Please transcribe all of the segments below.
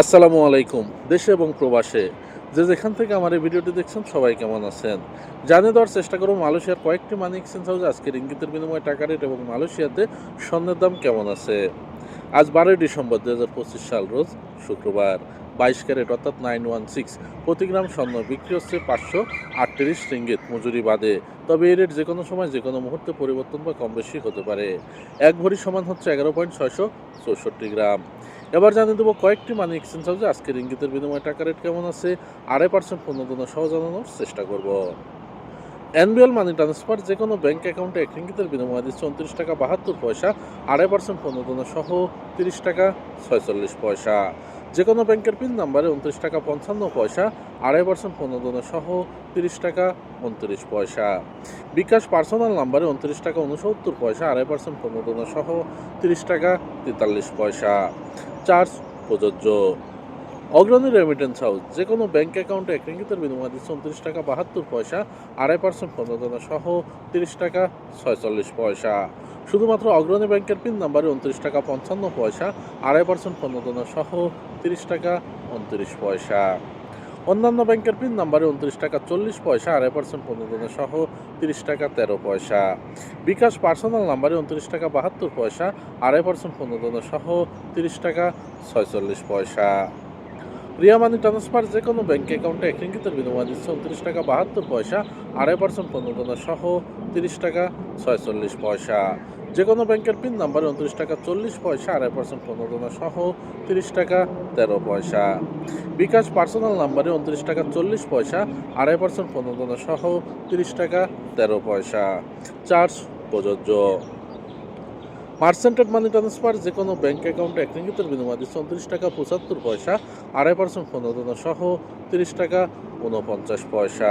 আসসালামু আলাইকুম, দেশে এবং প্রবাসে। যে যেখান থেকে আমার এই ভিডিওটি দেখছেন, সবাই কেমন আছেন? জানিয়ে দেওয়ার চেষ্টা করব, মালয়েশিয়ার কয়েকটি মানি এক্সচেঞ্জ হাউসে আজকের ইঙ্গিতের বিনিময়ে টাকা রেট এবং মালয়েশিয়াতে স্বর্ণের দাম কেমন আছে? আজ বারোই ডিসেম্বর দু হাজার পঁচিশ সাল, রোজ শুক্রবার। বাইশ ক্যারেট অর্থাৎ নাইন ওয়ান সিক্স প্রতি গ্রাম স্বর্ণ বিক্রি হচ্ছে পাঁচশো আটত্রিশ রিঙ্গিত মজুরি বাদে। তবে এই রেট যে কোনো সময় যে কোনো মুহূর্তে পরিবর্তন বা কম বেশি হতে পারে। এক ভরি সমান হচ্ছে এগারো পয়েন্ট ছয়শো চৌষট্টি গ্রাম। এবার জানিয়ে দেবো কয়েকটি মানি এক্সচেঞ্জ হাউসে আজকের ইঙ্গিতের বিনিময়ে টাকা রেট কেমন আছে, আড়াই পার্সেন্ট পণ্যদনা সহ জানানোর চেষ্টা করব। এনবিএল মানি ট্রান্সফার যে কোনো ব্যাঙ্ক অ্যাকাউন্টে এক রিঙ্গিতের বিনিময়ে দিচ্ছে উনত্রিশ টাকা বাহাত্তর পয়সা, আড়াই পার্সেন্ট পণ্যদনা সহ তিরিশ টাকা ছয়চল্লিশ পয়সা। যে কোনো ব্যাংকের পিন নাম্বারে উনত্রিশ টাকা পঞ্চান্ন পয়সা, আড়াই পার্সেন্ট পণ্যদনা সহ তিরিশ টাকা উনত্রিশ পয়সা। বিকাশ পার্সোনাল নাম্বারে উনত্রিশ টাকা উনসত্তর পয়সা, আড়াই পার্সেন্ট পণ্যদনা সহ তিরিশ টাকা তেতাল্লিশ পয়সা। চার্জ, প্রযোজ্য অগ্রণী রেমিটেন্স হাউস যে কোনো ব্যাঙ্ক অ্যাকাউন্টে এক রিঙ্গিতের বিনিময়ে দিচ্ছে উনত্রিশ টাকা বাহাত্তর পয়সা, আড়াই পার্সেন্ট প্রণোদনা সহ তিরিশ টাকা ছয়চল্লিশ পয়সা। শুধুমাত্র অগ্রণী ব্যাংকের পিন নাম্বারে উনত্রিশ টাকা পঞ্চান্ন পয়সা, আড়াই পার্সেন্ট প্রণোদনা সহ তিরিশ টাকা উনত্রিশ পয়সা। অন্যান্য ব্যাংকের পিন নাম্বারে উনত্রিশ টাকা চল্লিশ পয়সা আড়াই পার্সেন্ট পণ্যদনা সহ তিরিশ টাকা তেরো পয়সা। বিকাশ পার্সোনাল নাম্বারে উনত্রিশ টাকা বাহাত্তর পয়সা আড়াই পার্সেন্ট পণ্যদনা সহ তিরিশ টাকা ছয়চল্লিশ পয়সা। রিয়া মানি ট্রান্সফার যে কোনো ব্যাঙ্ক অ্যাকাউন্টে এক বিনিময় দিচ্ছে উনত্রিশ টাকা বাহাত্তর পয়সা, আড়াই পার্সেন্ট পণ্যদনা সহ তিরিশ টাকা ছয়চল্লিশ পয়সা। যে কোনো ব্যাংকের পিন নাম্বারে উনত্রিশ টাকা চল্লিশ পয়সা, আড়াই পার্সেন্ট পণ্যদনা সহ তিরিশ টাকা তেরো পয়সা। বিকাশ পার্সোনাল নাম্বারে উনত্রিশ টাকা চল্লিশ পয়সা, আড়াই পার্সেন্ট পণ্যদনা সহ তিরিশ টাকা তেরো পয়সা। চার্জ প্রযোজ্য। মার্সেন্টেড মানি ট্রান্সফার, যে কোনো ব্যাঙ্ক অ্যাকাউন্টে এক রিঙ্গিতের বিনিময় দিচ্ছে উনত্রিশ টাকা পঁচাত্তর পয়সা, আড়াই পার্সেন্ট পণ্যদনা সহ তিরিশ টাকা উনপঞ্চাশ পয়সা।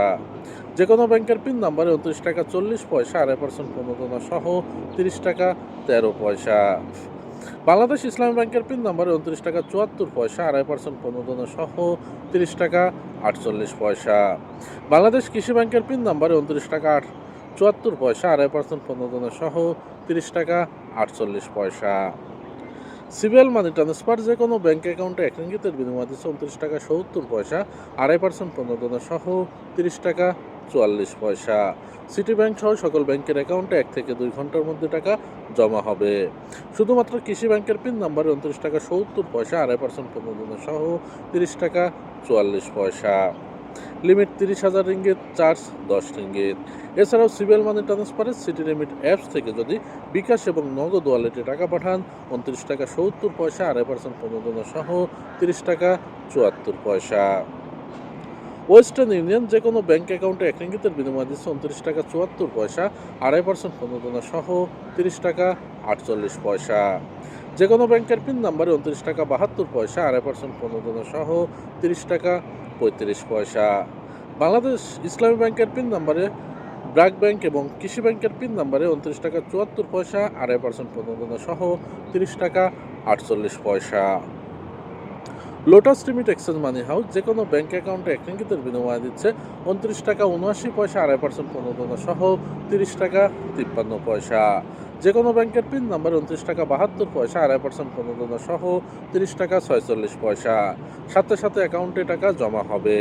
যে কোনো ব্যাংকের পিন নাম্বারে উনত্রিশ টাকা চল্লিশ পয়সা, আড়াই পার্সেন্ট পণ্যদনা সহ তিরিশ টাকা তেরো পয়সা। বাংলাদেশ ইসলামী ব্যাংকের পিন নাম্বারে উনত্রিশ টাকা চুয়াত্তর পয়সা, আড়াই পার্সেন্ট পণ্যদনা সহ তিরিশ টাকা আটচল্লিশ পয়সা। বাংলাদেশ কৃষি ব্যাংকের পিন নাম্বারে উনত্রিশ টাকা আট চুয়াত্তর পয়সা, আড়াই পার্সেন্ট পণ্যদনা সহ তিরিশ টাকা, আটচল্লিশ পয়সা। সিবিএল মানি ট্রান্সফার যে কোনো ব্যাংক অ্যাকাউন্টে এক রিঙ্গিতের বিনিময় দিচ্ছে উনত্রিশ টাকা, সত্তর পয়সা। আড়াই পার্সেন্ট পণ্যদনা সহ তিরিশ টাকা, চুয়াল্লিশ পয়সা। সিটি ব্যাংক সহ সকল ব্যাংকের অ্যাকাউন্টে এক থেকে দুই ঘণ্টার মধ্যে টাকা জমা হবে। শুধুমাত্র কৃষি ব্যাংকের পিন নাম্বারে উনত্রিশ টাকা, সত্তর পয়সা, আড়াই পার্সেন্ট পণ্যদনা সহ তিরিশ টাকা, চুয়াল্লিশ পয়সা। লিমিট তিরিশ হাজার রিঙ্গিত, চার্জ দশ রিঙ্গিত। এছাড়াও সিবিএল মানি ট্রান্সফারের সিটি লিমিট অ্যাপস থেকে যদি বিকাশ এবং নগদ ওয়ালেটে টাকা পাঠান, উনত্রিশ টাকা সত্তর পয়সা, আড়াই পার্সেন্ট প্রণোদনা সহ তিরিশ টাকা চুয়াত্তর পয়সা। ওয়েস্টার্ন ইউনিয়ন যে কোনো ব্যাঙ্ক অ্যাকাউন্টে এক রিঙ্গিতের বিনিময় দিচ্ছে উনত্রিশ টাকা চুয়াত্তর পয়সা, আড়াই পার্সেন্ট প্রণোদনা সহ তিরিশ টাকা আটচল্লিশ পয়সা। যে কোনো ব্যাংকের পিন নাম্বারে উনত্রিশ টাকা বাহাত্তর পয়সা, আড়াই পার্সেন্ট প্রণোদনা সহ তিরিশ টাকা পঁয়ত্রিশ পয়সা। বাংলাদেশ ইসলামী ব্যাংকের পিন নাম্বারে, ব্র্যাক ব্যাংক এবং কৃষি ব্যাংকের পিন নাম্বারে উনত্রিশ টাকা চুয়াত্তর পয়সা, আড়াই পার্সেন্ট পর্যন্ত সহ তিরিশ টাকা আটচল্লিশ পয়সা। Lotus limit exchange money house যে কোনো ব্যাংক অ্যাকাউন্টে এক রিঙ্গিতের বিনিময় দিচ্ছে উনত্রিশ টাকা উনআশি পয়সা, আড়াই পার্সেন্ট প্রণোদনা সহ তিরিশ টাকা তিপ্পান্ন পয়সা। যে কোনো ব্যাংকের পিন নাম্বার উনত্রিশ টাকা বাহাত্তর পয়সা, আড়াই পার্সেন্ট প্রণোদনা সহ তিরিশ টাকা ছয়চল্লিশ পয়সা। সাথে সাথে অ্যাকাউন্টে টাকা জমা হবে।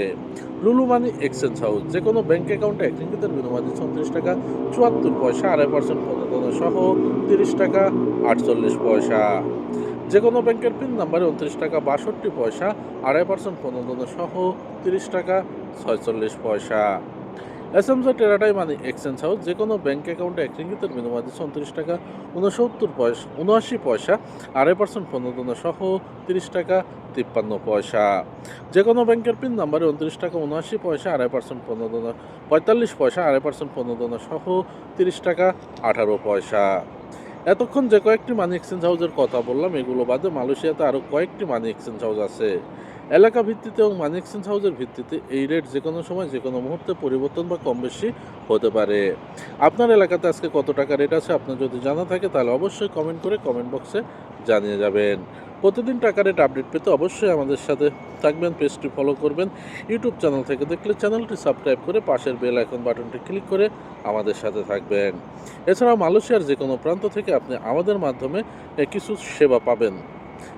লুলু মানি এক্সচেঞ্জ হাউস যে কোনো ব্যাংক অ্যাকাউন্টে এক রিঙ্গিতের বিনিময় দিচ্ছে উনত্রিশ টাকা চুয়াত্তর পয়সা, আড়াই পার্সেন্ট প্রণোদনা সহ তিরিশ টাকা আটচল্লিশ পয়সা। যে কোনো ব্যাংকের পিন নাম্বারে উনত্রিশ টাকা, বাষট্টি পয়সা, আড়াই পার্সেন্ট প্রণোদনা সহ তিরিশ টাকা, ছয়চল্লিশ পয়সা। এসএমসি টেরাটাই মানি এক্সচেঞ্জ হাউস যে কোনো ব্যাংক অ্যাকাউন্টে এক রিঙ্গিতের বিনিময় দিচ্ছে উনত্রিশ টাকা উনসত্তর পয়সা উনআশি পয়সা, আড়াই পার্সেন্ট প্রণোদনা সহ তিরিশ টাকা, তিপ্পান্ন পয়সা। যে কোনো ব্যাংকের পিন নাম্বারে উনত্রিশ টাকা উনআশি পয়সা, আড়াই পার্সেন্ট প্রণোদনা পঁয়তাল্লিশ পয়সা, আড়াই পার্সেন্ট প্রণোদনা সহ তিরিশ টাকা, আঠারো পয়সা। এতক্ষণ যে কয়েকটি মানি এক্সচেঞ্জ হাউসের কথা বললাম, এগুলো বাদে মালয়েশিয়াতে আরও কয়েকটি মানি এক্সচেঞ্জ হাউস আছে। এলাকা ভিত্তিতে এবং মানি এক্সচেঞ্জ হাউসের ভিত্তিতে এই রেট যে কোনো সময়, যে কোনো মুহূর্তে পরিবর্তন বা কম বেশি হতে পারে। আপনার এলাকাতে আজকে কত টাকা রেট আছে, আপনার যদি জানা থাকে, তাহলে অবশ্যই কমেন্ট করে কমেন্ট বক্সে জানিয়ে যাবেন। প্রতিদিন টাকা রেট আপডেট পেতে অবশ্যই আমাদের সাথে থাকবেন, পেজটি ফলো করবেন। ইউটিউব চ্যানেল থেকে দেখলে চ্যানেলটি সাবস্ক্রাইব করে পাশের বেল আইকন বাটনটি ক্লিক করে আমাদের সাথে থাকবেন। এছাড়াও মালয়েশিয়ার যে কোনো প্রান্ত থেকে আপনি আমাদের মাধ্যমে কিছু সেবা পাবেন।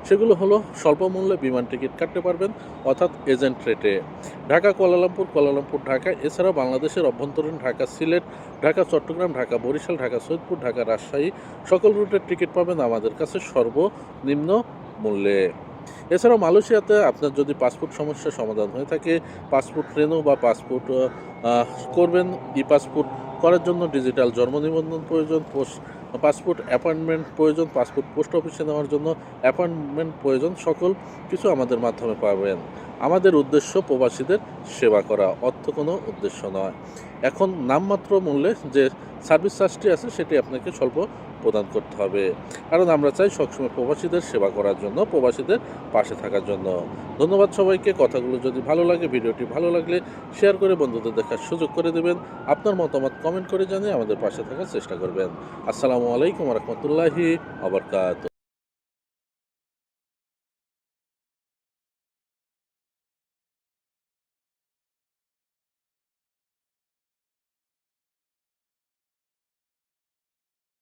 সেগুলো হলো স্বল্প মূল্যে বিমান টিকিট কাটতে পারবেন, অর্থাৎ এজেন্ট রেটে ঢাকা, কুয়ালালামপুর কুয়ালালামপুর, ঢাকা, এছাড়াও বাংলাদেশের অভ্যন্তরীণ ঢাকা, সিলেট, ঢাকা, চট্টগ্রাম, ঢাকা, বরিশাল, ঢাকা, সৈয়দপুর, ঢাকা, রাজশাহী, সকল রুটের টিকিট পাবেন আমাদের কাছে সর্বনিম্ন মূল্যে। এছাড়াও মালয়েশিয়াতে আপনার যদি পাসপোর্ট সমস্যার সমাধান হয়ে থাকে, পাসপোর্ট রেনু বা পাসপোর্ট করবেন, ই পাসপোর্ট করার জন্য ডিজিটাল জন্ম নিবন্ধন প্রয়োজন পোস্ট পাসপোর্ট অ্যাপয়েন্টমেন্ট প্রয়োজন, পাসপোর্ট পোস্ট অফিসে নেওয়ার জন্য অ্যাপয়েন্টমেন্ট প্রয়োজন, সকল কিছু আমাদের মাধ্যমে পাবেন। আমাদের উদ্দেশ্য প্রবাসীদের সেবা করা, অর্থ কোনো উদ্দেশ্য নয়। এখন নামমাত্র মূল্যে যে সার্ভিস চার্জটি আছে, সেটি আপনাকে স্বল্প প্রদান করতে হবে। কারণ আমরা চাই সবসময় প্রবাসীদের সেবা করার জন্য, প্রবাসীদের পাশে থাকার জন্য। ধন্যবাদ সবাইকে। কথাগুলো যদি ভালো লাগে, ভিডিওটি ভালো লাগলে শেয়ার করে বন্ধুদের দেখার সুযোগ করে দেবেন। আপনার মতামত কমেন্ট করে জানিয়ে আমাদের পাশে থাকার চেষ্টা করবেন। আসসালামু আলাইকুম রহমতুল্লাহি আবরকাত